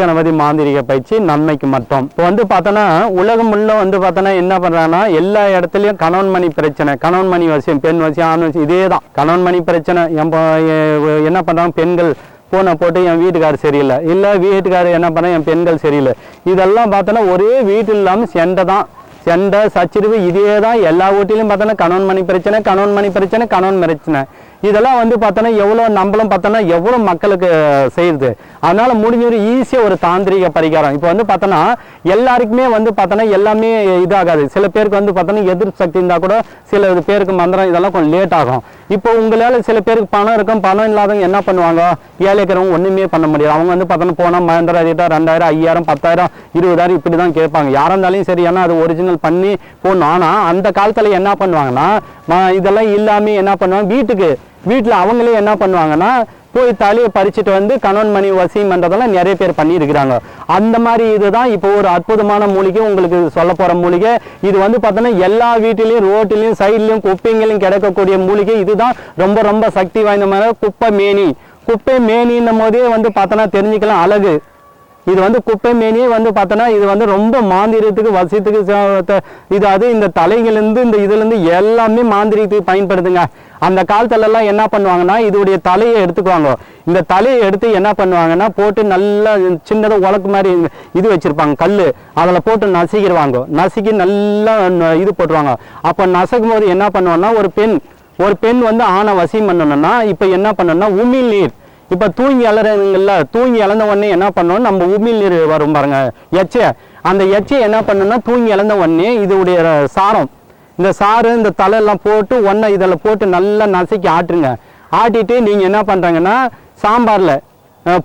கணபதி மாந்திரிக பயிற்சி நன்மைக்கு மட்டும். இப்போ வந்து பார்த்தோன்னா உலகம் உள்ள வந்து பார்த்தோன்னா என்ன பண்ணுறாங்கன்னா எல்லா இடத்துலையும் கணவன் மணி பிரச்சனை கணவன் மணி வசியம் பெண் வசியம் ஆண் வசியம் இதே தான் கணவன் மணி பிரச்சனை என் என்ன பண்ணுறாங்க பெண்கள் ஃபோனை போட்டு என் வீட்டுக்காரர் சரியில்லை. இல்லை வீட்டுக்காரர் என்ன பண்ண என் பெண்கள் சரியில்லை. இதெல்லாம் பார்த்தோன்னா ஒரே வீட்டு இல்லாமல் செண்டை தான். சண்டை சச்சிருவு இதே தான் எல்லா வீட்டிலையும் பார்த்தோன்னா கணவன் மணி பிரச்சனை கணவன் மணி பிரச்சனை கணவன் பிரச்சனை. இதெல்லாம் வந்து பார்த்தோன்னா எவ்வளோ நம்மளும் பார்த்தோன்னா எவ்வளோ மக்களுக்கு செய்யுது. அதனால் முடிஞ்ச ஒரு ஈஸியாக ஒரு தாந்திரிக பரிகாரம். இப்போ வந்து பார்த்தோன்னா எல்லாருக்குமே வந்து பார்த்தோன்னா எல்லாமே இதாகாது. சில பேருக்கு வந்து பார்த்தோன்னா எதிர்ப்பு சக்தி இருந்தால் கூட சில பேருக்கு மந்திரம் இதெல்லாம் கொஞ்சம் லேட் ஆகும். இப்போ உங்களால் சில பேருக்கு பணம் இருக்கும். பணம் இல்லாதவங்க என்ன பண்ணுவாங்க? ஏழை இருக்கிறவங்க ஒன்றுமே பண்ண முடியாது அவங்க வந்து பார்த்தோன்னா போனால் மந்திரம் ரேட்டாக ரெண்டாயிரம் ஐயாயிரம் பத்தாயிரம் இருபதாயிரம் இப்படி தான் கேட்பாங்க. யாராக இருந்தாலும் சரி ஏன்னா அது ஒரிஜினல் பண்ணி போகணும் ஆனால் அந்த காலத்தில் என்ன பண்ணுவாங்கன்னா இதெல்லாம் இல்லாமல் என்ன பண்ணுவாங்க வீட்டுக்கு வீட்டில் அவங்களே என்ன பண்ணுவாங்கன்னா போய் தலையை பறிச்சுட்டு வந்து கணவன் மணி வசியம் பண்ணுறதெல்லாம் நிறைய பேர் பண்ணியிருக்கிறாங்க. அந்த மாதிரி இதுதான் இப்போ ஒரு அற்புதமான மூலிகை உங்களுக்கு சொல்ல போகிற மூலிகை. இது வந்து பார்த்தோன்னா எல்லா வீட்டிலையும் ரோட்டிலையும் சைட்லையும் குப்பைங்களையும் கிடைக்கக்கூடிய மூலிகை. இதுதான் ரொம்ப ரொம்ப சக்தி வாய்ந்த மாதிரி குப்பை மேனி. குப்பை மேனின்னும் போதே வந்து பார்த்தோன்னா தெரிஞ்சுக்கலாம் அழகு. இது வந்து குப்பை மேனியே வந்து பார்த்தோன்னா இது வந்து ரொம்ப மாந்திரியத்துக்கு வசியத்துக்கு ச- இது அது இந்த தலைகள்லேருந்து இந்த இதுலேருந்து எல்லாமே மாந்திரியத்துக்கு பயன்படுதுங்க. அந்த காலத்துலலாம் என்ன பண்ணுவாங்கன்னா இதோடைய தலையை எடுத்துக்குவாங்க. இந்த தலையை எடுத்து என்ன பண்ணுவாங்கன்னா போட்டு நல்லா சின்னதாக உலக்கு மாதிரி இது வச்சுருப்பாங்க கல் அதில் போட்டு நசுக்கிடுவாங்க. நசுக்கி நல்லா இது போட்டுருவாங்க. அப்போ நசுக்கும் போது என்ன பண்ணுவாங்கன்னா ஒரு பெண் ஒரு பெண் வந்து ஆணை வசியம் பண்ணணும்னா இப்போ என்ன பண்ணணும்னா உமிழ் நீர் இப்போ தூங்கி அலறீங்கல்ல தூங்கி இழந்த உடனே என்ன பண்ணணும் நம்ம உமிழ் நீர் வரும் பாருங்க. எச்சை அந்த எச்சை என்ன பண்ணணும்னா தூங்கி இழந்த உடனே இதோடைய சாரம். இந்த சாறு இந்த தலையெல்லாம் போட்டு ஒன்றை இதில் போட்டு நல்லா நசுக்கி ஆட்டுருங்க ஆட்டிட்டு நீங்கள் என்ன பண்ணுறாங்கன்னா சாம்பாரில்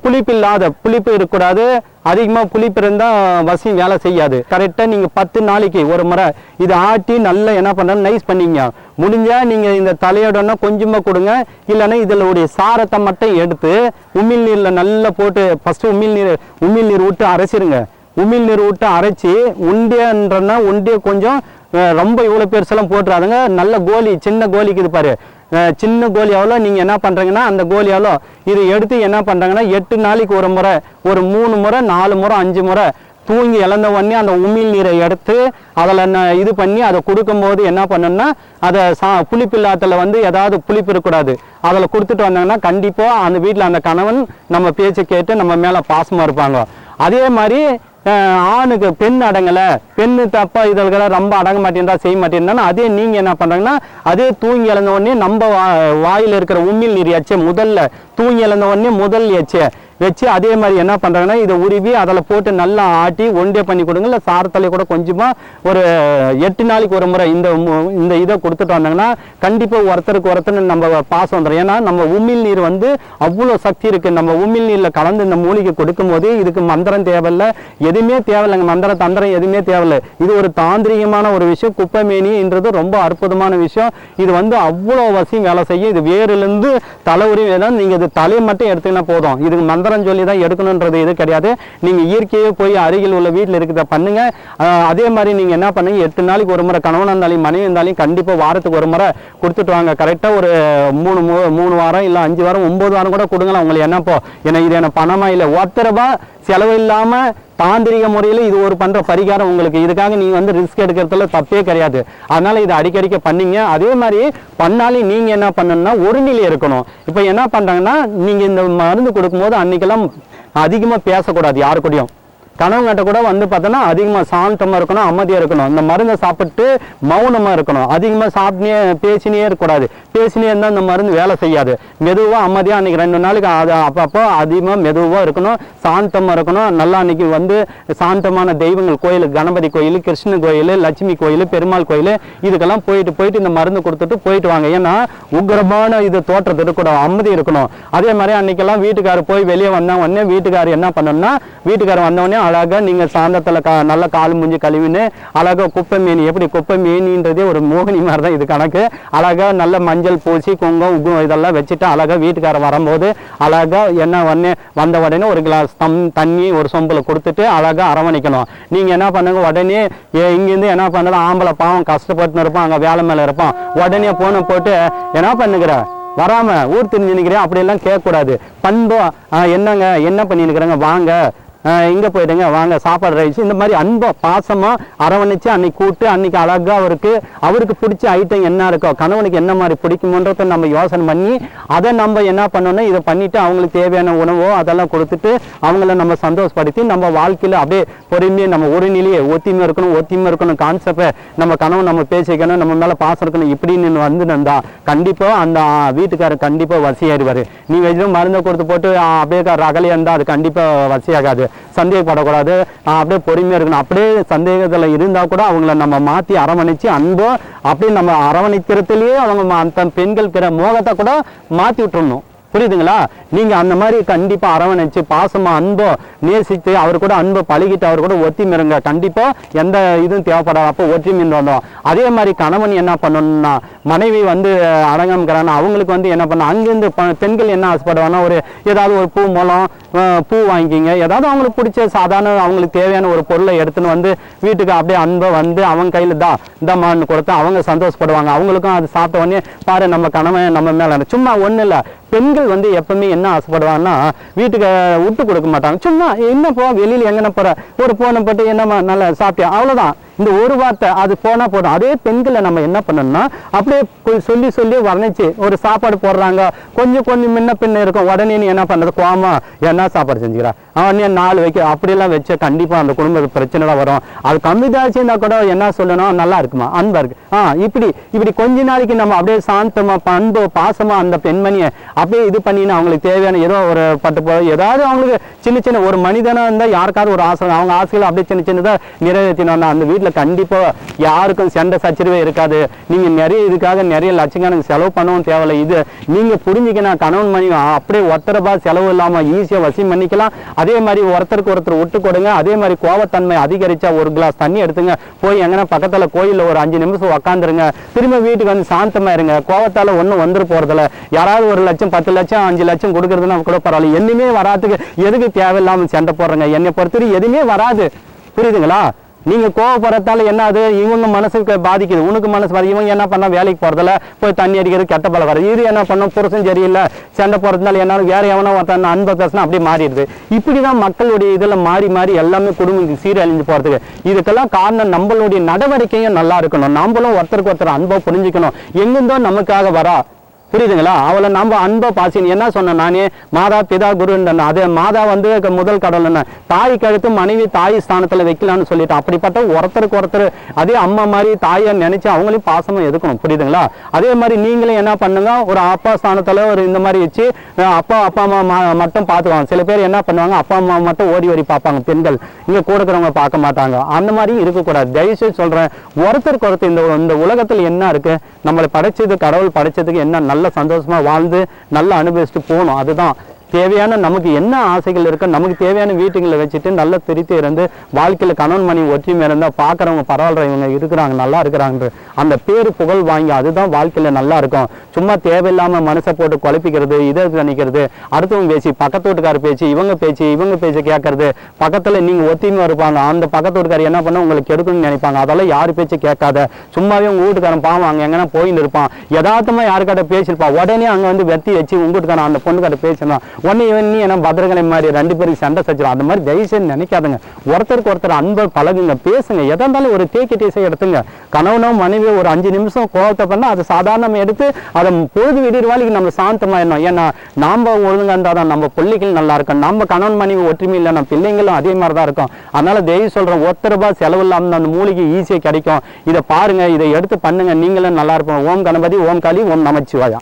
புளிப்பு இல்லாத புளிப்பு இருக்கக்கூடாது. அதிகமாக புளிப்பு இருந்தால் வசியம் வேலை செய்யாது. கரெக்டாக நீங்கள் பத்து நாளைக்கு ஒரு முறை இதை ஆட்டி நல்லா என்ன பண்ணுறது நைஸ் பண்ணிங்க. முடிஞ்சால் நீங்கள் இந்த தலையோடனா கொஞ்சமாக கொடுங்க. இல்லைன்னா இதில் உடைய சாரத்தை மட்டும் எடுத்து உமிழ் நீரில் நல்லா போட்டு ஃபஸ்ட்டு உமிழ் நீர் உமிழ் நீர் விட்டு அரைச்சிருங்க. உமிழ் நீர் விட்டு அரைச்சி உண்டியன்றனா உண்டிய கொஞ்சம் ரொம்ப இவ்வளோ பெருசெல்லாம் போட்டுறாதுங்க. நல்ல கோலி சின்ன கோலிக்கு இது பாரு. சின்ன கோழி எவ்வளோ நீங்கள் என்ன பண்ணுறீங்கன்னா அந்த கோழி எவ்வளோ இது எடுத்து என்ன பண்ணுறாங்கன்னா எட்டு நாளைக்கு ஒரு முறை ஒரு மூணு முறை நாலு முறை அஞ்சு முறை தூங்கி இழந்த உடனே அந்த உமிழ் நீரை எடுத்து அதில் இது பண்ணி அதை கொடுக்கும்போது என்ன பண்ணணும்னா அதை சா புளிப்பில்லாத்தில் வந்து ஏதாவது புளிப்பு இருக்கக்கூடாது. அதில் கொடுத்துட்டு வந்தாங்கன்னா கண்டிப்பாக அந்த வீட்டில் அந்த கணவன் நம்ம பேச்சை கேட்டு நம்ம மேலே பாசமாக இருப்பாங்க. அதே மாதிரி ஆணுக்கு பெண் அடங்கலை பெண்ணு தப்பா இதழ்களை ரொம்ப அடங்க மாட்டேன்றா செய்ய மாட்டேன்னா அதே நீங்கள் என்ன பண்ணுறாங்கன்னா அதே தூங்கி இழந்த உடனே நம்ம வா வாயில் இருக்கிற உமிழ் நீர் எச்சை முதல்ல தூங்கி இழந்த உடனே முதல் எச்சை. வச்சு அதே மாதிரி என்ன பண்ணுறாங்கன்னா இதை உருவி அதில் போட்டு நல்லா ஆட்டி ஒன்டே பண்ணி கொடுங்க. இல்லை சாரத்தலை கூட கொஞ்சமாக ஒரு எட்டு நாளைக்கு ஒரு முறை இந்த இந்த இதை கொடுத்துட்டு வந்தாங்கன்னா கண்டிப்பாக ஒருத்தருக்கு ஒருத்தர் நம்ம பாசம் வந்துடும். ஏன்னா நம்ம உமிழ் நீர் வந்து அவ்வளோ சக்தி இருக்குது நம்ம உமிழ் நீரில் கலந்து இந்த மூலிகை கொடுக்கும்போது இதுக்கு மந்திரம் தேவையில்லை. எதுவுமே தேவையில்லைங்க. மந்திரம் தந்திரம் எதுவுமே தேவையில்லை. இது ஒரு தாந்திரிகமான ஒரு விஷயம். குப்பைமேனின்றது ரொம்ப அற்புதமான விஷயம். இது வந்து அவ்வளோ வசியம் வேலை செய்யும். இது வேறுலேருந்து தலை உரிமை நீங்கள் இது தலையை மட்டும் எடுத்தீங்கன்னா போதும். இதுக்கு மந்திரம் சொல்லி தான் எடுக்கணுன்றது இது கிடையாது. நீங்கள் இயற்கையே போய் அருகில் உள்ள வீட்டில் இருக்கிறத பண்ணுங்க. அதே மாதிரி நீங்கள் என்ன பண்ணுங்க? எட்டு நாளைக்கு ஒரு முறை கணவனாக இருந்தாலும் மனைவி இருந்தாலும் கண்டிப்பாக வாரத்துக்கு ஒரு முறை கொடுத்துட்டு வாங்க. கரெக்டாக ஒரு மூணு மூணு வாரம் இல்லை அஞ்சு வாரம் ஒம்பது வாரம் கூட கொடுங்களேன். உங்களுக்கு என்னப்போ? ஏன்னா இது என்ன பணமா இல்லை. ஒருத்தரவா செலவு இல்லாமல் தாந்திரிக முறையில் இது ஒரு பண்ணுற பரிகாரம் உங்களுக்கு. இதுக்காக நீங்கள் வந்து ரிஸ்க் எடுக்கிறதுல தப்பே கிடையாது. அதனால் இதை அடிக்கடிக்க பண்ணீங்க. அதே மாதிரி பண்ணாலே நீங்கள் என்ன பண்ணணும்னா ஒரு நிலை இருக்கணும். இப்போ என்ன பண்ணுறாங்கன்னா நீங்கள் இந்த மருந்து கொடுக்கும்போது அன்றைக்கெல்லாம் அதிகமாக பேசக்கூடாது யாரு கூடயும் கனவுங்கிட்ட கூட வந்து பார்த்தோன்னா அதிகமாக சாந்தமாக இருக்கணும் அமைதியாக இருக்கணும். இந்த மருந்தை சாப்பிட்டு மௌனமாக இருக்கணும். அதிகமாக சாப்பிட்டே பேசினே இருக்கக்கூடாது. பேசினே இருந்தால் இந்த மருந்து வேலை செய்யாது. மெதுவாக அமைதியாக அன்றைக்கி ரெண்டு நாளைக்கு அது அப்பப்போ அதிகமாக மெதுவாக இருக்கணும் சாந்தமாக இருக்கணும். நல்லா அன்றைக்கி வந்து சாந்தமான தெய்வங்கள் கோயில் கணபதி கோயில் கிருஷ்ண கோயில் லட்சுமி கோயில் பெருமாள் கோயில் இதுக்கெல்லாம் போயிட்டு போயிட்டு இந்த மருந்து கொடுத்துட்டு போயிட்டு வாங்க. ஏன்னா உக்ரமான இது தோற்றத்து இருக்கக்கூடாது அமைதி இருக்கணும். அதே மாதிரி அன்னைக்கெல்லாம் வீட்டுக்காரர் போய் வெளியே வந்தா உடனே வீட்டுக்காரர் என்ன பண்ணணும்னா வீட்டுக்காரர் வந்தவொடனே அழகாக அழகா நீங்க கா நல்லா கால் முஞ்சி கழுவின்னு அழகா குப்பை மீன் எப்படி குப்பை மீனின்றதே ஒரு மோகினி மாதிரி தான் இது கணக்கு. அழகா நல்ல மஞ்சள் பூசி குங்கம் உகு இதெல்லாம் வச்சுட்டு அழகாக வீட்டுக்காரர் வரும்போது அழகாக என்ன உடனே வந்த உடனே ஒரு கிளாஸ் தம் தண்ணி ஒரு சொம்பில் கொடுத்துட்டு அழகாக அரவணைக்கணும். நீங்கள் என்ன பண்ணுங்க உடனே இங்கேருந்து என்ன பண்ணலாம் ஆம்பளை பாவம் கஷ்டப்பட்டு இருப்பான் அங்கே வேலை மேலே இருப்பான். உடனே போன போட்டு என்ன பண்ணுகிற? வராமல் ஊர் தெரிஞ்சு நிற்கிறேன் அப்படியெல்லாம் கேட்கக்கூடாது. பண்போ ஆ, என்னங்க என்ன பண்ணிருக்கிறேங்க வாங்க. இங்கே போயிடுங்க வாங்க சாப்பாடு ரைஸ் இந்த மாதிரி அன்பா பாசமாக அரவணைச்சு அன்னைக்கு கூப்பிட்டு அன்னைக்கு அழகாக அவருக்கு அவருக்கு பிடிச்ச ஐட்டம் என்ன இருக்கோ கணவனுக்கு என்ன மாதிரி பிடிக்குமோன்றத நம்ம யோசனை பண்ணி அதை நம்ம என்ன பண்ணோம்னா இதை பண்ணிட்டு அவங்களுக்கு தேவையான உணவோ அதெல்லாம் கொடுத்துட்டு அவங்கள நம்ம சந்தோஷப்படுத்தி நம்ம வாழ்க்கையில் அப்படியே பொறுமையாக நம்ம ஒரு நிலையே ஒத்திமை இருக்கணும் ஒத்திமை இருக்கணும் கான்செப்டை நம்ம கணவன் நம்ம பேசிக்கணும் நம்ம மேலே பாசம் இருக்கணும் இப்படின்னு வந்து இருந்தா கண்டிப்பாக அந்த வீட்டுக்காரர் கண்டிப்பாக வசியாயிருவார் நீ எதுவும் மருந்தை கொடுத்து போட்டு அப்படியே ரகலையாக இருந்தால் அது கண்டிப்பாக வசியாகாது. சந்தேகப்படக்கூடாது. நான் அப்படியே பொறுமையாக இருக்கணும். அப்படியே சந்தேகத்தில் இருந்தால் கூட அவங்கள நம்ம மாற்றி அரவணைச்சு அன்போ அப்படியே நம்ம அரவணைக்கிறதுலேயே அவங்க அந்த பெண்கள் பிற மோகத்தை கூட மாற்றி விட்டுறணும். புரியுதுங்களா? நீங்க அந்த மாதிரி கண்டிப்பா அரவணைச்சு பாசமா அன்போ நேசித்து அவர் கூட அன்பை பழகிட்டு அவர் கூட ஒத்திமிருங்க கண்டிப்பா எந்த இதுவும் தேவைப்படாது. அப்போ ஒற்றுமைன்னு வந்தோம். அதே மாதிரி கணவன் என்ன பண்ணணும்னா மனைவி வந்து அடங்கம்ங்கிறாங்க அவங்களுக்கு வந்து என்ன பண்ண அங்கிருந்து ப- பெண்கள் என்ன ஆசைப்படுவாங்கன்னா ஒரு ஏதாவது ஒரு பூ மூலம் பூ வாங்கிக்கிங்க. ஏதாவது அவங்களுக்கு பிடிச்ச சாதாரண அவங்களுக்கு தேவையான ஒரு பொருளை எடுத்துன்னு வந்து வீட்டுக்கு அப்படியே அன்பை வந்து அவங்க கையில் தான் இந்தம்மான்னு கொடுத்து அவங்க சந்தோஷப்படுவாங்க. அவங்களுக்கும் அது சாப்பிட்ட உடனே பாரு நம்ம கணவன் நம்ம மேலே சும்மா ஒன்றும் இல்லை பெண்கள் வந்து எப்பவுமே என்ன ஆசைப்படுவாங்கன்னா வீட்டுக்கு விட்டு கொடுக்க மாட்டாங்க. சும்மா என்ன போ வெளியில் எங்கன போற? ஒரு போனை போட்டு என்னம்மா நல்லா சாப்பிட்டியா? அவ்வளோதான் இந்த ஒரு வார்த்தை அது போனால் போதும். அதே பெண்களை நம்ம என்ன பண்ணணும்னா அப்படியே போய் சொல்லி சொல்லி வர்ணிச்சு ஒரு சாப்பாடு போடுறாங்க. கொஞ்சம் கொஞ்சம் முன்ன பின்ன இருக்கும். உடனே நீ என்ன பண்ணுறது கோமா என்ன சாப்பாடு செஞ்சுக்கிறா? அவன் நீ நாலு வைக்க அப்படியெல்லாம் வச்சா கண்டிப்பாக அந்த குடும்ப பிரச்சனைலாம் வரும். அது கம்மி தாச்சுன்னா கூட என்ன சொல்லணும்? நல்லா இருக்குமா? அன்பா இருக்கு. ஆ இப்படி இப்படி கொஞ்ச நாளைக்கு நம்ம அப்படியே சாந்தமா அன்பு பாசமா அந்த பெண்மணியை அப்படியே இது பண்ணினா அவங்களுக்கு தேவையான ஏதோ ஒரு பட்டு போ ஏதாவது அவங்களுக்கு சின்ன சின்ன ஒரு மனிதனா இருந்தால் யாருக்காவது ஒரு ஆசை அவங்க ஆசைகள் அப்படியே சின்ன சின்னதாக நிறைவேற்றினோம்னா அந்த வீட்டில் கண்டிப்பாக யாருக்கும் சண்டை சச்சரவே இருக்காது. நீங்கள் நிறைய இதுக்காக நிறைய லட்சக்கணக்கு செலவு பண்ணவும் தேவையில்லை. இது நீங்கள் புரிஞ்சுக்கணும் கணவன் மணி அப்படியே ஒத்தரப்பா செலவு இல்லாமல் ஈஸியாக வசியம் பண்ணிக்கலாம். அதே மாதிரி ஒருத்தருக்கு ஒருத்தர் விட்டு கொடுங்க. அதே மாதிரி கோவத்தன்மை அதிகரிச்சா ஒரு கிளாஸ் தண்ணி எடுத்துங்க. போய் எங்கன்னா பக்கத்துல கோயில்ல ஒரு அஞ்சு நிமிஷம் உக்காந்துருங்க. திரும்ப வீட்டுக்கு வந்து சாந்தமா இருங்க. கோவத்தால ஒண்ணும் வந்துட்டு போகிறதில்ல யாராவது ஒரு லட்சம் பத்து லட்சம் அஞ்சு லட்சம் கொடுக்கறதுன்னா கூட பரவாயில்ல. எதுவுமே வராதுக்கு எதுக்கு தேவையில்லாம சண்டை போடுறேங்க? என்னை பொறுத்தவரை எதுவுமே வராது. புரியுதுங்களா? நீங்கள் கோவப்படுறதால என்ன அது? இவங்க மனசுக்கு பாதிக்குது. உனக்கு மனசு பாதி இவங்க என்ன பண்ணால் வேலைக்கு போகிறதில்ல போய் தண்ணி அடிக்கிறது கெட்ட பழம் வருது. இது என்ன பண்ணும்? புருஷன் சரியில்லை. சண்டை போகிறதுனால என்ன வேறு எவனோ ஒருத்தன் அன்பை பேசினா அப்படியே மாறிடுது. இப்படி தான் மக்களுடைய இதில் மாறி மாறி எல்லாமே குடும்பம் சீரழிஞ்சு போகிறதுக்கு இதுக்கெல்லாம் காரணம் நம்மளுடைய நடவடிக்கையும் நல்லா இருக்கணும். நம்மளும் ஒருத்தருக்கு ஒருத்தர் அன்பை புரிஞ்சுக்கணும். எங்கிருந்தோ நமக்காக வரா. புரியுதுங்களா? அவளை நம்ம அன்பை பாசின். என்ன சொன்னேன் நானே? மாதா பிதா குருன்னு அதே மாதா வந்து முதல் கடவுள் என்ன? தாய் கழுத்து மனைவி தாய் ஸ்தானத்தில் வைக்கலாம்னு சொல்லிட்டு. அப்படிப்பட்ட ஒருத்தருக்கு ஒருத்தர் அதே அம்மா மாதிரி தாயை நினைச்சு அவங்களையும் பாசமும் எதுக்கணும்? புரியுதுங்களா? அதே மாதிரி நீங்களும் என்ன பண்ணுங்க? ஒரு அப்பா ஸ்தானத்தில் ஒரு இந்த மாதிரி வச்சு அப்பா அப்பா அம்மா மட்டும் பார்த்துக்குவாங்க. சில பேர் என்ன பண்ணுவாங்க? அப்பா அம்மா மட்டும் ஓடி ஓடி பார்ப்பாங்க. பெண்கள் இங்கே கூட இருக்கிறவங்க பார்க்க மாட்டாங்க. அந்த மாதிரி இருக்கக்கூடாது. தயவுசெய்து சொல்கிறேன் ஒருத்தருக்கு ஒருத்தர் இந்த இந்த உலகத்தில் என்ன இருக்குது நம்மளை படைச்சது கடவுள் படைச்சதுக்கு என்ன நல்ல சந்தோஷமா வாழ்ந்து நல்லா அனுபவிச்சுட்டு போகணும். அதுதான் தேவையான நமக்கு என்ன ஆசைகள் இருக்கோ நமக்கு தேவையான வீட்டுங்களை வச்சுட்டு நல்லா பிரித்து இருந்து வாழ்க்கையில் கணவன் மணி ஒற்றுமை இருந்தால் பார்க்குறவங்க பரவாயில்ல இவங்க இருக்கிறாங்க நல்லா இருக்கிறாங்க அந்த பேர் புகழ் வாங்கி அதுதான் வாழ்க்கையில் நல்லா இருக்கும். சும்மா தேவையில்லாம மனசை போட்டு குழப்பிக்கிறது இதை நினைக்கிறது அடுத்தவங்க பேசி பக்கத்து வீட்டுக்கார பேச்சு இவங்க பேச்சு இவங்க பேச்சு கேட்கறது பக்கத்தில் நீங்க ஒத்திமையா இருப்பாங்க அந்த பக்கத்து வீட்டுக்காரர் என்ன பண்ண உங்களுக்கு கெடுக்கணும்னு நினைப்பாங்க. அதெல்லாம் யாரு பேச்சு கேட்காத. சும்மாவே உங்கள் வீட்டுக்காரன் பாவம் அங்கே எங்கன்னா போயின்னு இருப்பான். யதார்த்தமாக யாருக்கிட்ட பேசியிருப்பான் உடனே அங்கே வந்து வெத்தி வச்சு உங்க வீட்டுக்காரன் அந்த பொண்ணுக்கிட்ட பேசணும் ஒன்று இவன் நீ என்ன பத்திரகலை மாதிரி ரெண்டு பேருக்கு சண்டை சச்சிடும் அந்த மாதிரி தயவுசெய்து நினைக்காதுங்க. ஒருத்தருக்கு ஒருத்தர் அன்பை பழகுங்க பேசுங்க. எதா இருந்தாலும் ஒரு டேக்கி டேஸை எடுத்துங்க. கணவனோ மனைவி ஒரு அஞ்சு நிமிஷம் கோவத்தை பண்ணால் அதை சாதாரணமாக எடுத்து அதை பொழுது விடிற வேலைக்கு நம்ம சாந்தமாயிடணும் ஏன்னா நாம் ஒழுங்காக இருந்தால் தான் நம்ம பிள்ளைகள் நல்லா இருக்கும் நம்ம கணவன் மனைவி ஒற்றுமை இல்லை நம்ம பிள்ளைங்களும் அதே மாதிரி தான் இருக்கும். அதனால தயவு சொல்கிறேன் ஒருத்தர் ரூபாய் செலவு இல்லாமல் அந்த மூலிகை ஈஸியாக கிடைக்கும். இதை பாருங்கள் இதை எடுத்து பண்ணுங்கள் நீங்களும் நல்லா இருப்போம் ஓம் கணபதி ஓம் காளி ஓம் நமச்சிவாயா.